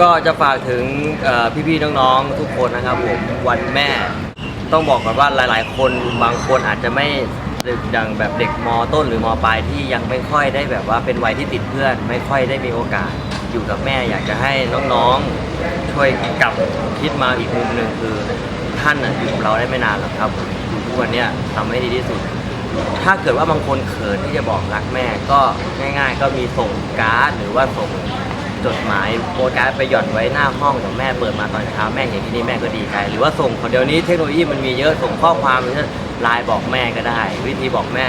ก็จะฝากถึงพี่ๆน้องๆทุกคนนะครับผมวันแม่ ต้องบอกก่อนว่าหลาย ๆ คนบางคนอาจจะไม่อย่างแบบเด็กมต้นหรือมปลายที่ยังไม่ค่อยได้แบบว่าเป็นวัยที่ติดเพื่อน ไม่ค่อยได้มีโอกาสอยู่กับแม่ อยากจะให้น้องๆช่วยกลับคิดมาอีกมุมหนึ่งคือท่านอยู่กับเราได้ไม่นานหรอกครับอยู่ทุกวันเนี้ยทำให้ดีที่สุด ถ้าเกิดว่าบางคนเขินที่จะบอกรักแม่ก็ง่าย ๆ ก็มีส่งการ์ดหรือว่าส่ง จดหมายโปสการ์ดไปหย่อนไว้หน้าห้องของแม่เปิดมาตอนเช้าแม่เห็นที่นี่แม่ก็ดีใจหรือว่าส่งเดี๋ยวนี้เทคโนโลยีมันมีเยอะส่งข้อความไลน์บอกแม่ก็ได้ วิธีบอกแม่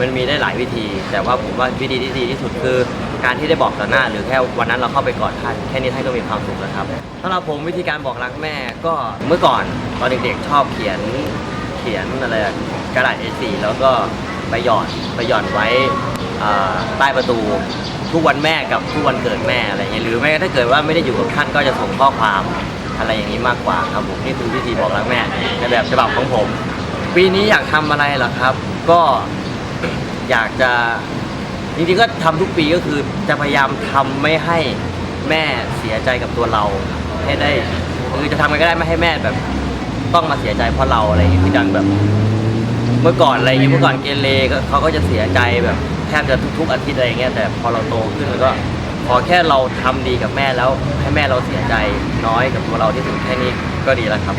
มันมีได้หลายวิธี แต่ว่าผมว่าวิธีที่ดีที่สุดคือ การที่ได้บอกต่อหน้า หรือแค่วันนั้นเราเข้าไปกอดท่านแค่นี้ท่านก็มีความสุขแล้วครับสำหรับผมวิธีการบอกรักแม่ก็เมื่อก่อนตอนเด็กๆชอบเขียนเขียนอะไรกระดาษ A4 แล้วก็ไปหย่อนไปหย่อนไว้ใต้ประตู ทุกวันแม่กับทุกวันเกิดแม่อะไรเงี้ยหรือแม้ถ้าเกิดว่าไม่ได้อยู่กับท่านก็จะส่งข้อความอะไรอย่างนี้มากกว่าครับผมนี่คือวิธีบอกรักแม่ในแบบฉบับของผม ปีนี้อยากทำอะไรเหรอครับ ก็อยากจะจริงๆก็ทำทุกปีก็คือจะพยายามทำไม่ให้แม่เสียใจกับตัวเรา ให้ได้คือจะทำไงก็ได้ไม่ให้แม่แบบ ต้องมาเสียใจเพราะเราอะไรอย่างเงี้คือดังแบบ เมื่อก่อนอะไรอย่างเงี้ยเมื่อก่อนเกเรก็เขาก็จะเสียใจแบบ ทบจะทุกๆอาทิตย์อะไรอย่างเงี้ยแต่พอเราโตขึ้นแล้วก็ขอแค่เราทำดีกับแม่แล้วให้แม่เราเสียใจน้อยกับตัวเราที่สุดแค่นี้ก็ดีแล้วครับ